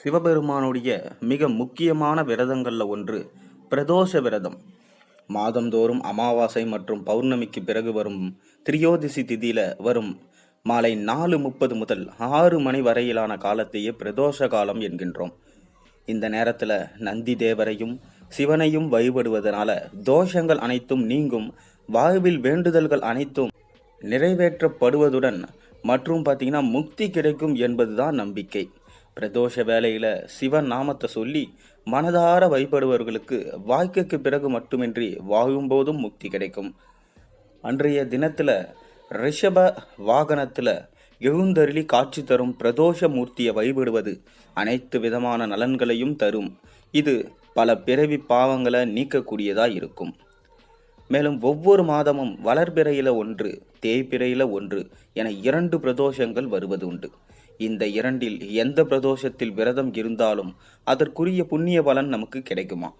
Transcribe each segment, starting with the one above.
சிவபெருமானுடைய மிக முக்கியமான விரதங்களில் ஒன்று பிரதோஷ விரதம். மாதந்தோறும் அமாவாசை மற்றும் பௌர்ணமிக்கு பிறகு வரும் திரியோதிசி திதியில் வரும் மாலை நாலு முப்பது முதல் ஆறு மணி வரையிலான காலத்தையே பிரதோஷ காலம் என்கின்றோம். இந்த நேரத்தில் நந்தி தேவரையும் சிவனையும் வழிபடுவதனால தோஷங்கள் அனைத்தும் நீங்கும் வாழ்வில் வேண்டுதல்கள் அனைத்தும் நிறைவேற்றப்படுவதுடன் மற்றும் பார்த்தீங்கன்னா முக்தி கிடைக்கும் என்பதுதான் நம்பிக்கை. பிரதோஷ வேலையில் சிவன் நாமத்தை சொல்லி மனதார வழிபடுபவர்களுக்கு வாழ்க்கைக்கு பிறகு மட்டுமின்றி வாழும்போதும் முக்தி கிடைக்கும். அன்றைய தினத்தில் ரிஷப வாகனத்தில் எழுந்தருளி காட்சி தரும் பிரதோஷ மூர்த்தியை வழிபடுவது அனைத்து விதமான நலன்களையும் தரும். இது பல பிறவி பாவங்களை நீக்கக்கூடியதாக இருக்கும். மேலும் ஒவ்வொரு மாதமும் வளர்பிறையில ஒன்று தேய்பிறையில ஒன்று என இரண்டு பிரதோஷங்கள் வருவது உண்டு. இந்த இரண்டில் எந்த பிரதோஷத்தில் விரதம் இருந்தாலும் அதற்குரிய புண்ணிய பலன் நமக்கு கிடைக்குமா?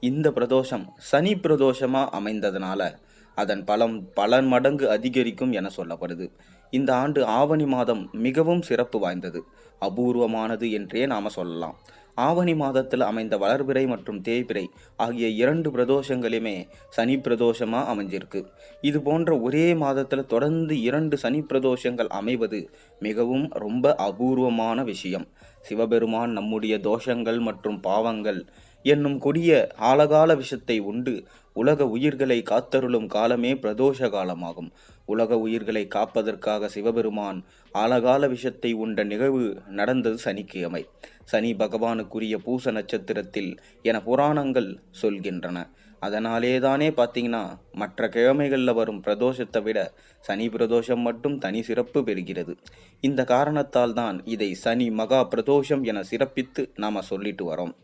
இந்த பிரதோஷம் சனி பிரதோஷமா அமைந்ததனால அதன் பலம் பல மடங்கு அதிகரிக்கும் என சொல்லப்படுது. இந்த ஆண்டு ஆவணி மாதம் மிகவும் சிறப்பு வாய்ந்தது. அபூர்வமானது என்றே நாம சொல்லலாம். ஆவணி மாதத்தில் அமைந்த வளர்பிறை மற்றும் தேய்பிறை ஆகிய இரண்டு பிரதோஷங்களுமே சனி பிரதோஷமா அமைஞ்சிருக்கு. இது போன்ற ஒரே மாதத்தில் தொடர்ந்து இரண்டு சனி பிரதோஷங்கள் அமைவது மிகவும் ரொம்ப அபூர்வமான விஷயம். சிவபெருமான் நம்முடைய தோஷங்கள் மற்றும் பாவங்கள் என்னும் கொடிய ஆழகால விஷத்தை உண்டு. உலக உயிர்களை காத்தருளும் காலமே பிரதோஷ காலமாகும். உலக உயிர்களை காப்பதற்காக சிவபெருமான் ஆழகால விஷத்தை உண்ட நிகழ்வு நடந்தது சனிக்கிழமை. சனி பகவானுக்குரிய பூச நட்சத்திரத்தில் என புராணங்கள் சொல்கின்றன. அதனாலே தானே பார்த்தீங்கன்னா மற்ற கிழமைகளில் வரும் பிரதோஷத்தை விட சனி பிரதோஷம் மட்டும் தனி சிறப்பு பெறுகிறது. இந்த காரணத்தால் தான் இதை சனி மகா பிரதோஷம் என சிறப்பித்து நாம் சொல்லிட்டு வரோம்.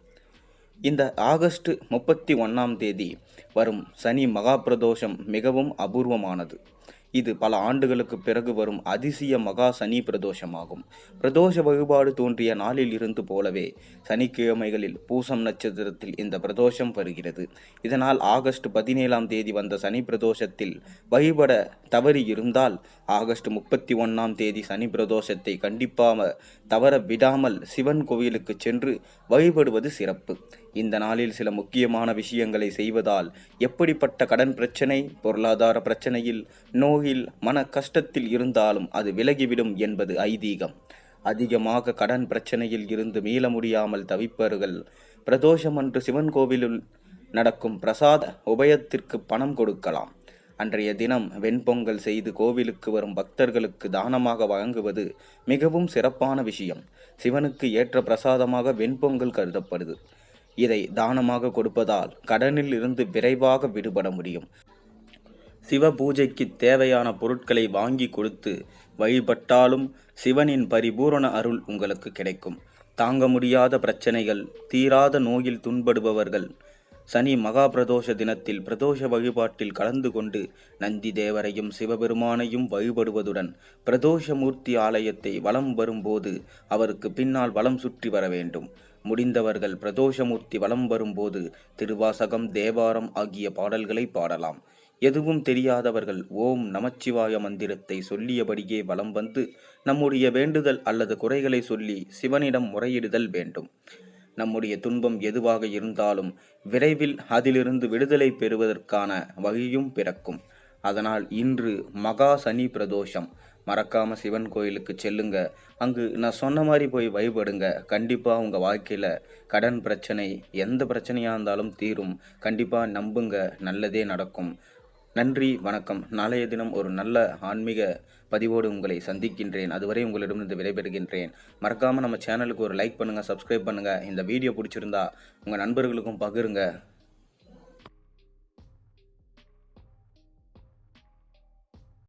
இந்த ஆகஸ்ட் முப்பத்தி ஒன்றாம் தேதி வரும் சனி மகா பிரதோஷம் மிகவும் அபூர்வமானது. இது பல ஆண்டுகளுக்கு பிறகு வரும் அதிசய மகா சனி பிரதோஷமாகும். பிரதோஷ வழிபாடு தோன்றிய நாளில் இருந்து போலவே சனிக்கிழமைகளில் பூசம் நட்சத்திரத்தில் இந்த பிரதோஷம் வருகிறது. இதனால் ஆகஸ்ட் பதினேழாம் தேதி வந்த சனி பிரதோஷத்தில் வழிபட தவறி இருந்தால் ஆகஸ்ட் முப்பத்தி ஒன்றாம் தேதி சனி பிரதோஷத்தை கண்டிப்பாக தவற விடாமல் சிவன் கோவிலுக்கு சென்று வழிபடுவது சிறப்பு. இந்த நாளில் சில முக்கியமான விஷயங்களை செய்வதால் எப்படிப்பட்ட கடன் பிரச்சனை பொருளாதார பிரச்சனையில் நோயில் மன கஷ்டத்தில் இருந்தாலும் அது விலகிவிடும் என்பது ஐதீகம். அதிகமாக கடன் பிரச்சனையில் இருந்து மீள முடியாமல் தவிப்பவர்கள் பிரதோஷம் அன்று சிவன் கோவிலில் நடக்கும் பிரசாத உபயத்திற்கு பணம் கொடுக்கலாம். அன்றைய தினம் வெண்பொங்கல் செய்து கோவிலுக்கு வரும் பக்தர்களுக்கு தானமாக வழங்குவது மிகவும் சிறப்பான விஷயம். சிவனுக்கு ஏற்ற பிரசாதமாக வெண்பொங்கல் கருதப்படுது. இதை தானமாக கொடுப்பதால் கடனில் இருந்து விரைவாக விடுபட முடியும். சிவ பூஜைக்கு தேவையான பொருட்களை வாங்கி கொடுத்து வழிபட்டாலும் சிவனின் பரிபூரண அருள் உங்களுக்கு கிடைக்கும். தாங்க முடியாத பிரச்சனைகள் தீராத நோயில் துன்படுபவர்கள் சனி மகா பிரதோஷ தினத்தில் பிரதோஷ வழிபாட்டில் கலந்து கொண்டு நந்தி தேவரையும் சிவபெருமானையும் வழிபடுவதுடன் பிரதோஷமூர்த்தி ஆலயத்தை வலம் வரும்போது அவருக்கு பின்னால் வலம் சுற்றி வர வேண்டும். முடிந்தவர்கள் பிரதோஷமூர்த்தி வலம் வரும்போது திருவாசகம் தேவாரம் ஆகிய பாடல்களை பாடலாம். எதுவும் தெரியாதவர்கள் ஓம் நமச்சிவாய மந்திரத்தை சொல்லியபடியே வலம் வந்து நம்முடைய வேண்டுதல் அல்லது குறைகளை சொல்லி சிவனிடம் முறையிடுதல் வேண்டும். நம்முடைய துன்பம் எதுவாக இருந்தாலும் விரைவில் அதிலிருந்து விடுதலை பெறுவதற்கான வழியும் பிறக்கும். அதனால் இன்று மகா சனி பிரதோஷம். மறக்காம சிவன் கோயிலுக்கு செல்லுங்க. அங்கு நான் சொன்ன மாதிரி போய் வழிபடுங்க. கண்டிப்பாக உங்கள் வாழ்க்கையில் கடன் பிரச்சனை எந்த பிரச்சனையாக இருந்தாலும் தீரும். கண்டிப்பாக நம்புங்க. நல்லதே நடக்கும். நன்றி வணக்கம். நாளைய தினம் ஒரு நல்ல ஆன்மீக பதிவோடு உங்களை சந்திக்கின்றேன். அதுவரை உங்களிடமிருந்து விடைபெறுகின்றேன். மறக்காமல் நம்ம சேனலுக்கு ஒரு லைக் பண்ணுங்கள் சப்ஸ்கிரைப் பண்ணுங்கள் இந்த வீடியோ பிடிச்சிருந்தா உங்கள் நண்பர்களுக்கும் பகிருங்க.